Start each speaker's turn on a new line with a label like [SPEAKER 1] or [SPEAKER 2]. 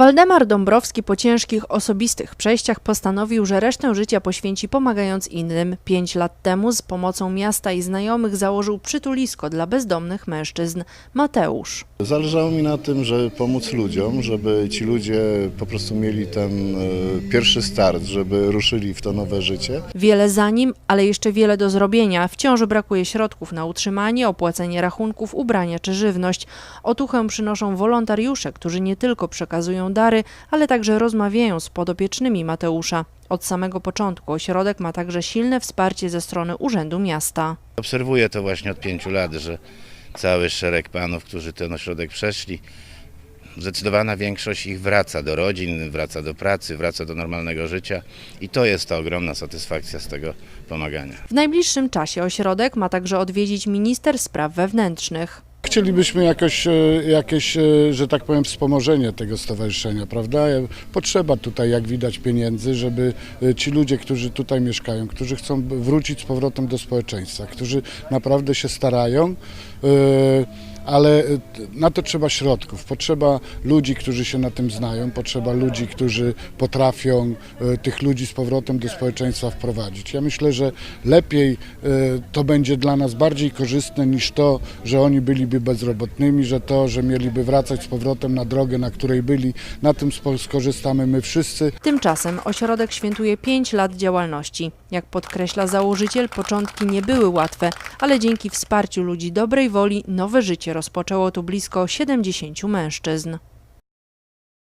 [SPEAKER 1] Waldemar Dąbrowski po ciężkich osobistych przejściach postanowił, że resztę życia poświęci pomagając innym. Pięć lat temu z pomocą miasta i znajomych założył przytulisko dla bezdomnych mężczyzn. Mateusz.
[SPEAKER 2] Zależało mi na tym, żeby pomóc ludziom, żeby ci ludzie po prostu mieli ten e, pierwszy start, żeby ruszyli w to nowe życie.
[SPEAKER 1] Wiele za nim, ale jeszcze wiele do zrobienia. Wciąż brakuje środków na utrzymanie, opłacenie rachunków, ubrania czy żywność. Otuchę przynoszą wolontariusze, którzy nie tylko przekazują dary, ale także rozmawiają z podopiecznymi Mateusza. Od samego początku ośrodek ma także silne wsparcie ze strony Urzędu Miasta.
[SPEAKER 3] Obserwuję to właśnie od pięciu lat, że cały szereg panów, którzy ten ośrodek przeszli, zdecydowana większość ich wraca do rodzin, wraca do pracy, wraca do normalnego życia i to jest ta ogromna satysfakcja z tego pomagania.
[SPEAKER 1] W najbliższym czasie ośrodek ma także odwiedzić minister spraw wewnętrznych.
[SPEAKER 4] Chcielibyśmy jakoś, e, jakieś, e, że tak powiem, wspomożenie tego stowarzyszenia, prawda? E, Potrzeba tutaj, jak widać, pieniędzy, żeby ci ludzie, którzy tutaj mieszkają, którzy chcą wrócić z powrotem do społeczeństwa, którzy naprawdę się starają, e, ale e, na to trzeba środków. Potrzeba ludzi, którzy się na tym znają, potrzeba ludzi, którzy potrafią e, tych ludzi z powrotem do społeczeństwa wprowadzić. Ja myślę, że lepiej e, to będzie dla nas bardziej korzystne niż to, że oni byliby bezrobotnymi, że to, że mieliby wracać z powrotem na drogę, na której byli, na tym skorzystamy my wszyscy.
[SPEAKER 1] Tymczasem ośrodek świętuje 5 lat działalności. Jak podkreśla założyciel, początki nie były łatwe, ale dzięki wsparciu ludzi dobrej woli nowe życie rozpoczęło tu blisko 70 mężczyzn.